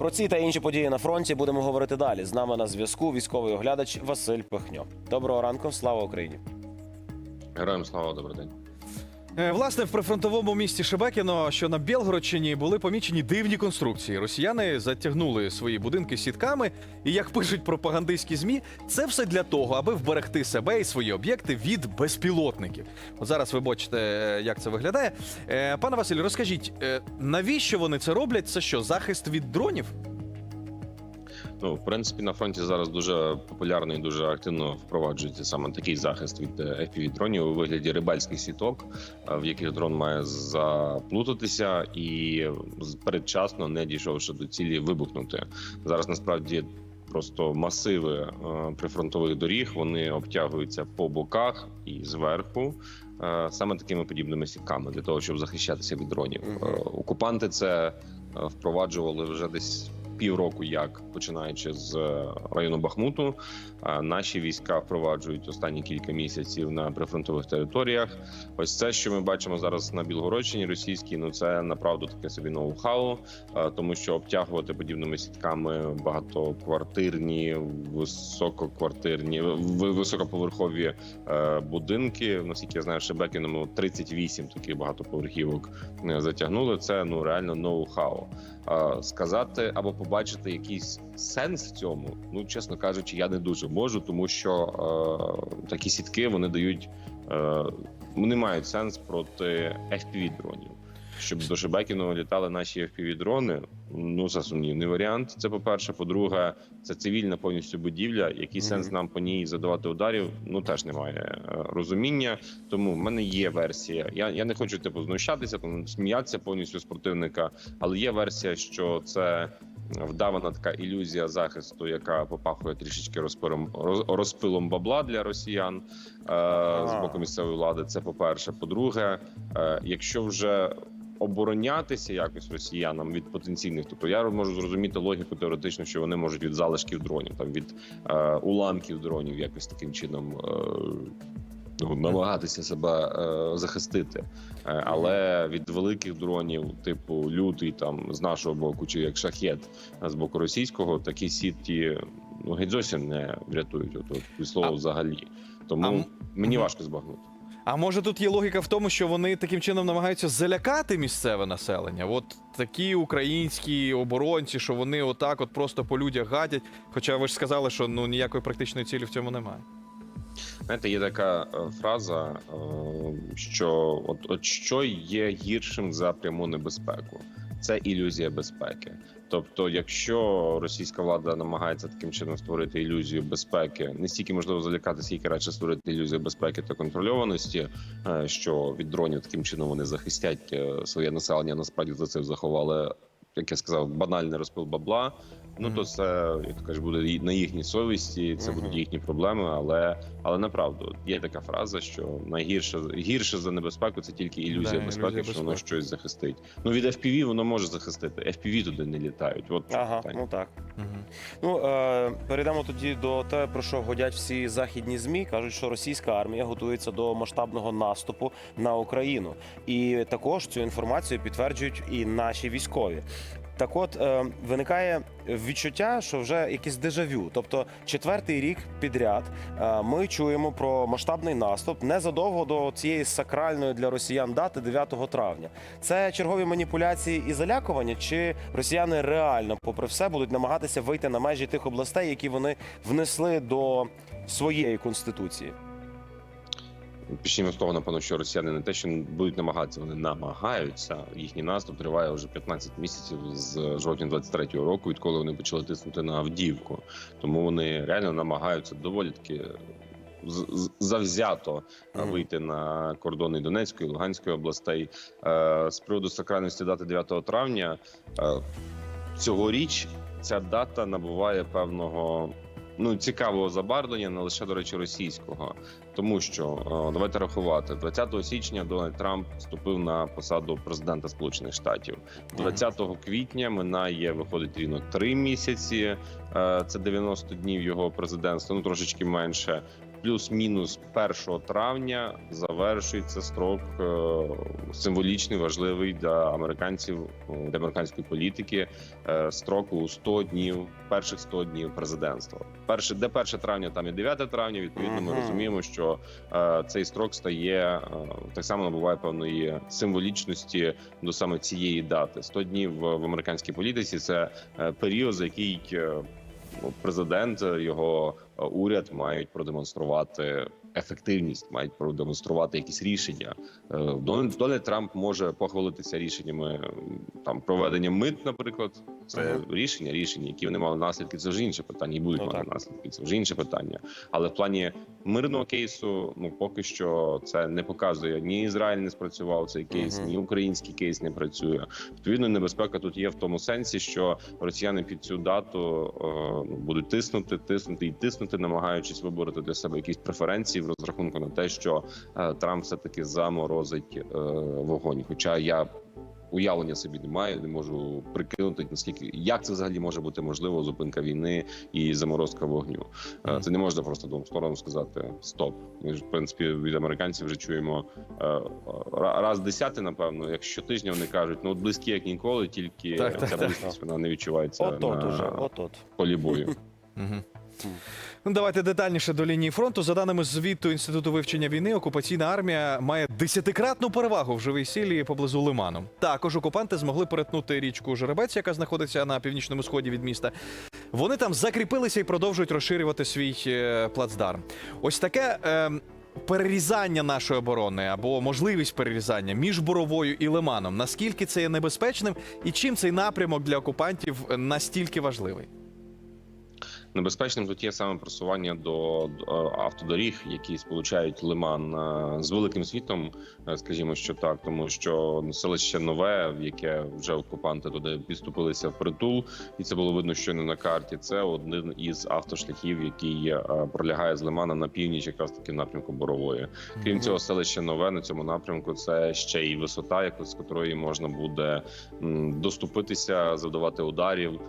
Про ці та інші події на фронті будемо говорити далі. З нами на зв'язку військовий оглядач Василь Пихньо. Доброго ранку, слава Україні! Героям слава, добрий день. Е, Власне, в прифронтовому місті Шебекіно, що на Білгородщині, були помічені дивні конструкції. Росіяни затягнули свої будинки сітками, і як пишуть пропагандистські змі, це все для того, аби вберегти себе і свої об'єкти від безпілотників. От зараз ви бачите, е, як це виглядає. Е, Пане Василю, розкажіть, навіщо вони це роблять? Це що, захист від дронів? Ну, в принципі, на фронті зараз дуже популярно і дуже активно впроваджується саме такий захист від fpv дронів у вигляді рибальських сіток, е, в яких дрон має заплутатися і передчасно, не дійшовши до цілі, вибухнути. Зараз насправді. Просто масиви е, прифронтових доріг вони обтягуються по боках і зверху е, саме такими подібними сітками для того, щоб захищатися від дронів. Е, окупанти це е, впроваджували вже десь півроку, як починаючи з е, району Бахмуту. Наші війська впроваджують останні кілька місяців на прифронтових територіях. Ось це, що ми бачимо зараз на Білгородщині російській, ну це направду таке собі ноу-хау, е, тому що обтягувати подібними сітками багатоквартирні, висококвартирні, високоповерхові е, будинки. Наскільки я знаю, Шебекіному 38 таких багатоповерхівок е, затягнули. Це ну реально ноу-хау. Е, Сказати або побачити якийсь сенс в цьому, ну чесно кажучи, я не дуже можу, тому що е, такі сітки вони дають е, вони мають сенс проти fpv дронів. Щоб до Шебекіного літали наші fpv дрони ну це сумнівний варіант. Це по перше. По-друге, це цивільна повністю будівля. Який Мгм. сенс нам по ній задавати ударів? Ну теж немає е, розуміння. Тому в мене є версія. Я, я не хочу типу знущатися, там сміятися повністю з противника, але є версія, що це вдавана така ілюзія захисту, яка попахує трішечки розпилом, роз- розпилом бабла для росіян е, з боку місцевої влади. Це по перше. По-друге, е, якщо вже оборонятися якось росіянам від потенційних, тобто я можу зрозуміти логіку теоретично, що вони можуть від залишків дронів, там від е, уламків дронів, якось таким чином. Е, Ну, намагатися себе е, захистити, Е, але від великих дронів, типу лютий, там з нашого боку, чи як шахет з боку російського, такі сітки ну геть зовсім не врятують. От, от, від слова А- взагалі. Тому А мені важко збагнути. А може тут є логіка в тому, що вони таким чином намагаються залякати місцеве населення? От такі українські оборонці, що вони отак от просто по людях гадять. Хоча ви ж сказали, що ну ніякої практичної цілі в цьому немає. Знаєте, є така е, фраза, е, що от, от що є гіршим за пряму небезпеку. Це ілюзія безпеки. Тобто, якщо російська влада намагається таким чином створити ілюзію безпеки, не стільки можливо залякати, скільки радше створити ілюзію безпеки та контрольованості, е, що від дронів таким чином вони захистять е, своє населення. Насправді за це заховали, як я сказав, банальний розпил бабла. Ну то це як то кажеш, буде на їхній совісті, це будуть їхні проблеми. Але але направду є така фраза, що найгірше гірше за небезпеку це тільки ілюзія Да, безпеки, ілюзія що воно щось захистить. Ну від FPV воно може захистити. FPV туди не літають. От Ага, питання. ну так. Угу. Ну е, перейдемо тоді до те, про що годять всі західні змі. кажуть, що російська армія готується до масштабного наступу на Україну, і також цю інформацію підтверджують і наші військові. Так, от е, виникає відчуття, що вже якийсь дежавю. Тобто, четвертий рік підряд е, ми чуємо про масштабний наступ незадовго до цієї сакральної для росіян дати 9 травня. Це чергові маніпуляції і залякування, чи росіяни реально, попри все, будуть намагатися вийти на межі тих областей, які вони внесли до своєї конституції. Почнімо з того, напевно, що росіяни не те, що будуть намагатися, вони намагаються. Їхній наступ триває вже 15 місяців з жовтня 23-го року, відколи вони почали тиснути на Авдіївку. Тому вони реально намагаються доволі таки завзято е, вийти на кордони Донецької, Луганської областей. Е, З приводу сакральності дати 9 травня е, цьогоріч ця дата набуває певного. Ну, цікавого забарвлення, не лише до речі, російського, тому що е, давайте рахувати 20 січня Дональд Трамп вступив на посаду президента Сполучених Штатів. 20 квітня минає виходить рівно три місяці. е, Це 90 днів його президентства, ну трошечки менше. Плюс-мінус 1 травня завершується строк е, символічний, важливий для американців, е, для американської політики. е, Строку 100 днів, перших 100 днів президентства. Перше, де 1 травня, там і 9 травня. Відповідно, ми розуміємо, що цей строк стає так само набуває певної символічності до саме цієї дати. 100 днів в, американській політиці це період, за який ну, президент, його уряд мають продемонструвати ефективність, мають продемонструвати якісь рішення. Е, Дональд Трамп може похвалитися рішеннями там проведення мит, наприклад. Це рішення, рішення, які вони мали наслідки. Це вже інше питання, і будуть Ну, мати так. наслідки. Це вже інше питання. Але в плані мирного кейсу, ну поки що це не показує ні Ізраїль не спрацював цей кейс, Мгм. ні український кейс не працює. Відповідно, небезпека тут є в тому сенсі, що росіяни під цю дату е, ну, будуть тиснути, тиснути і тиснути, намагаючись вибороти для себе якісь преференції в розрахунку на те, що е, Трамп все таки заморозить е, вогонь. Хоча я уявлення собі не маю, не можу прикинути наскільки як це взагалі може бути можливо зупинка війни і заморозка вогню. Е. Це не можна просто двом сторонам сказати стоп. Ми ж в принципі від американців вже чуємо е, раз десяти, напевно. Як щотижня вони кажуть, ну от близькі як ніколи, тільки Так, так, ця так. близькість вона не відчувається От-от на уже, от-от. полі бою. Ну, давайте детальніше до лінії фронту. За даними звіту Інституту вивчення війни, окупаційна армія має десятикратну перевагу в живій силі поблизу Лиману. Також окупанти змогли перетнути річку Жеребець, яка знаходиться на північному сході від міста. Вони там закріпилися і продовжують розширювати свій е, плацдарм. Ось таке. Е, Перерізання нашої оборони або можливість перерізання між боровою і лиманом. Наскільки це є небезпечним, і чим цей напрямок для окупантів настільки важливий? Небезпечним тут є саме просування до е, автодоріг, які сполучають лиман е, з великим світом, е, скажімо, що так, тому що селище нове, в яке вже окупанти туди підступилися в притул, і це було видно, що не на карті. Це один із автошляхів, який пролягає з лимана на північ, якраз таки в напрямку борової. Крім цього, селище нове на цьому напрямку. Це ще й висота, яку з котрої можна буде доступитися, завдавати ударів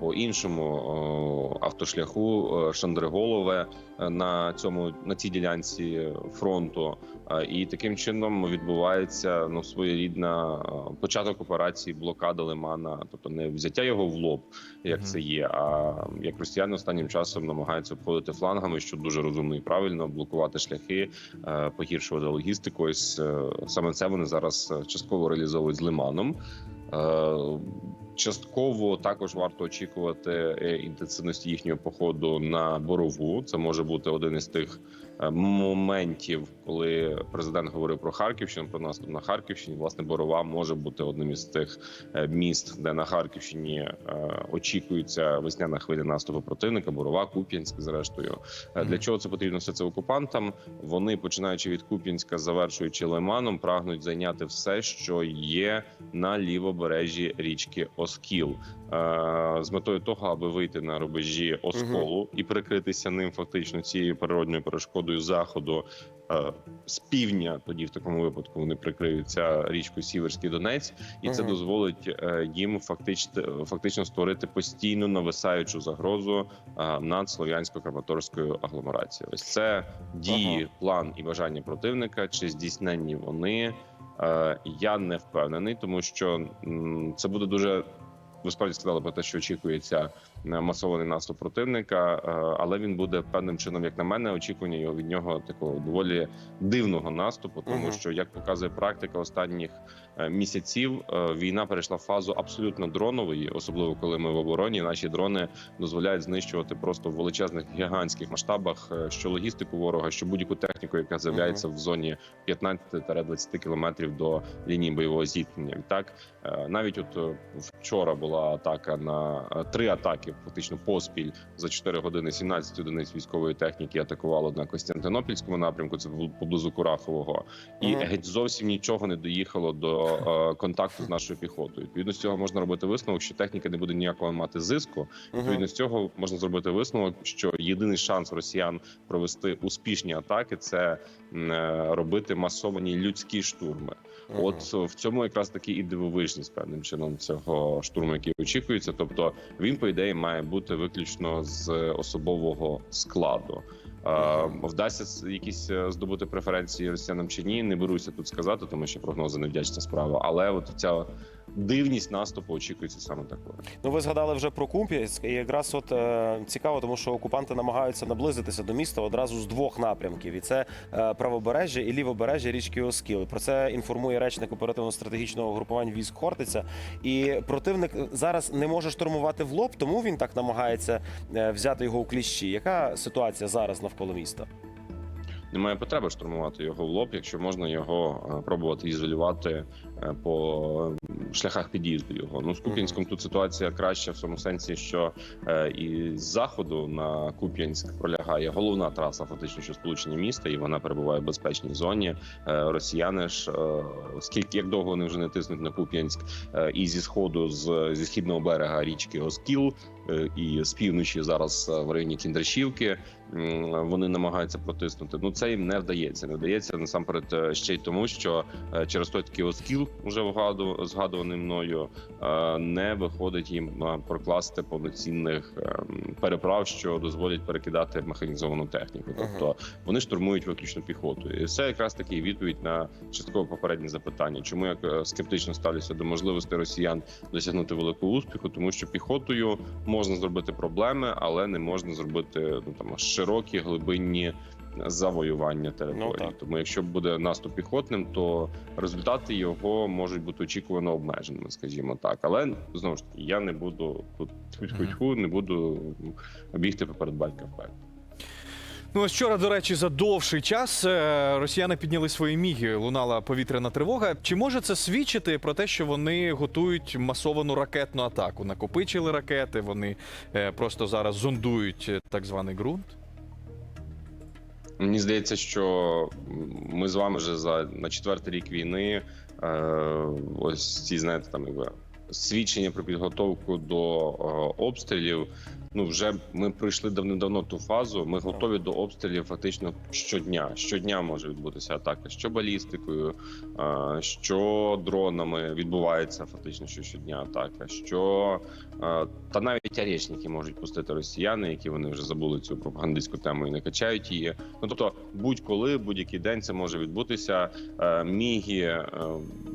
по іншому о, автошляху е, Шандриголове е, на цьому на цій ділянці фронту. Е, І таким чином відбувається ну своєрідна початок операції блокади Лимана, тобто не взяття його в лоб, як це є. А як росіяни останнім часом намагаються обходити флангами, що дуже розумно і правильно блокувати шляхи, погіршувати логістику. Ось саме це вони зараз частково реалізовують з Лиманом. Частково також варто очікувати е, інтенсивності їхнього походу на борову. Це може бути один із тих моментів, коли президент говорив про Харківщину, про наступ на Харківщині. Власне, борова може бути одним із тих е, міст, де на Харківщині е, очікується весняна хвиля наступу противника. Борова, Куп'янськ, зрештою. Е, Для чого це потрібно все це окупантам? Вони починаючи від Куп'янська, завершуючи Лиманом, прагнуть зайняти все, що є на лівобережжі річки Оскіл, з метою того, аби вийти на рубежі Осколу і прикритися ним фактично цією природною перешкодою заходу. е, З півдня тоді в такому випадку вони прикриються річкою Сіверський Донець, і це дозволить е, їм фактично фактично створити постійну нависаючу загрозу е, над слов'янсько-краматорською агломерацією. Ось це дії, план і бажання противника. Чи здійсненні вони? Е, Я не впевнений, тому що це буде дуже. Ви справді сказали про те, що очікується масований наступ противника, е, але він буде певним чином, як на мене, очікування його від нього такого доволі дивного наступу, тому що як показує практика останніх е, місяців, е, війна перейшла в фазу абсолютно дронової, особливо коли ми в обороні. Наші дрони дозволяють знищувати просто в величезних гігантських масштабах е, що логістику ворога, що будь-яку техніку, яка з'являється в зоні 15-20 кілометрів до лінії бойового зіткнення. Так е, навіть от е, вчора була атака на е, три атаки, фактично поспіль за 4 години. 17 одиниць військової техніки атакувало на Костянтинопільському напрямку. Це поблизу Курахового, і Мгм. геть зовсім нічого не доїхало до е, контакту з нашою піхотою. Відповідно з цього можна робити висновок, що техніка не буде ніякого мати зиску. Відповідно з цього можна зробити висновок, що єдиний шанс росіян провести успішні атаки це е, робити масовані людські штурми. Мгм. От в цьому якраз таки і дивовижність певним чином цього штурму, який очікується. Тобто він, по ідеї, має бути виключно з особового складу. Е, Вдасться якісь е, здобути преференції росіянам чи ні, не беруся тут сказати, тому що прогнози невдячна справа. Але от ця дивність наступу очікується саме такою. Ну, ви згадали вже про Куп'янськ, і якраз от е, цікаво, тому що окупанти намагаються наблизитися до міста одразу з двох напрямків: і це е, правобережжя і лівобережжя річки Оскіл. Про це інформує речник оперативно-стратегічного групування військ Хортиця. І противник зараз не може штурмувати в лоб, тому він так намагається е, взяти його у кліщі. Яка ситуація зараз навколо міста? Немає потреби штурмувати його в лоб, якщо можна його е, пробувати ізолювати по шляхах під'їзду його. Ну з Куп'янськом тут ситуація краща в тому сенсі, що е, і з заходу на Куп'янськ пролягає головна траса, фактично, що сполучення міста, і вона перебуває в безпечній зоні. Е, Росіяни ж е, скільки як довго вони вже не тиснуть на Куп'янськ, е, і зі сходу з зі східного берега річки Оскіл. е, І з півночі зараз е, в районі Кіндрашівки вони намагаються протиснути. Ну це їм не вдається. Не вдається насамперед е, ще й тому, що е, через той такий оскіл, вже вгаду, згадуваний мною, е, не виходить їм е, прокласти повноцінних ем, переправ, що дозволять перекидати механізовану техніку. Тобто вони штурмують виключно піхотою. І це якраз таки відповідь на частково попереднє запитання, чому я е, скептично ставлюся до можливості росіян досягнути великого успіху, тому що піхотою можна зробити проблеми, але не можна зробити ну там широкі глибинні завоювання території. Ну. Тому, якщо буде наступ піхотним, то результати його можуть бути очікувано обмеженими, скажімо так. Але знову ж таки, я не буду тут тьху-тьху, не буду бігти поперед батька вперед. Ну, ось вчора, до речі, за довший час е, росіяни підняли свої міги, лунала повітряна тривога. Чи може це свідчити про те, що вони готують масовану ракетну атаку? Накопичили ракети, вони е, просто зараз зондують е, так званий ґрунт? Мені здається, що ми з вами вже за на четвертий рік війни. Е, ось ці знаєте, там якби свідчення про підготовку до е, обстрілів. Ну вже ми пройшли давним-давно ту фазу. Ми готові до обстрілів фактично щодня. Щодня може відбутися атака, що балістикою, що дронами відбувається фактично що щодня атака. Що та навіть аречники можуть пустити росіяни, які вони вже забули цю пропагандистську тему і не качають її. Ну тобто, будь-коли, будь-який день це може відбутися. Е, Міги е,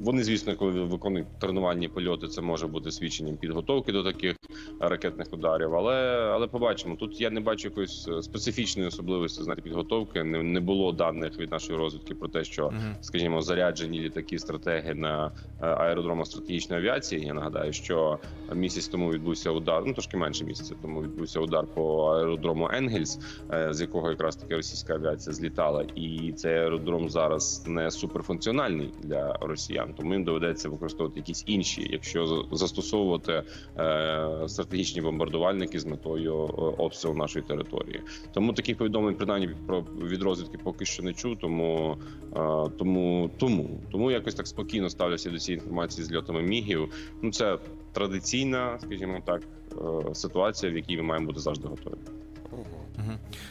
вони, звісно, коли виконують тренувальні польоти, це може бути свідченням підготовки до таких ракетних ударів. Але але побачимо. Тут я не бачу якоїсь е, специфічної особливості знаєте, підготовки. Не, не було даних від нашої розвідки про те, що скажімо, заряджені літаки стратеги на е, аеродромах стратегічної авіації. Я нагадаю, що місяць тому відбувся удар, ну трошки менше місяця тому відбувся удар по аеродрому Енгельс, е, з якого якраз таки російська авіація злітала. І цей аеродром зараз не суперфункціональний для росіян, тому їм доведеться використовувати якісь інші, якщо за- застосовувати е, стратегічні бомбардувальники з метою е, обстрілу нашої території. Тому таких повідомлень принаймні про від розвідки поки що не чув. Тому е, тому тому тому якось так спокійно ставлюся до цієї інформації з льотами мігів. Ну це традиційна, скажімо так, е, ситуація, в якій ми маємо бути завжди готові.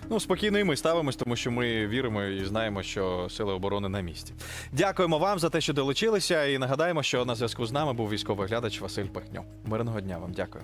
Ну, спокійно і ми ставимось, тому що ми віримо і знаємо, що сили оборони на місці. Дякуємо вам за те, що долучилися, і нагадаємо, що на зв'язку з нами був військовий глядач Василь Пахньо. Мирного дня вам дякую.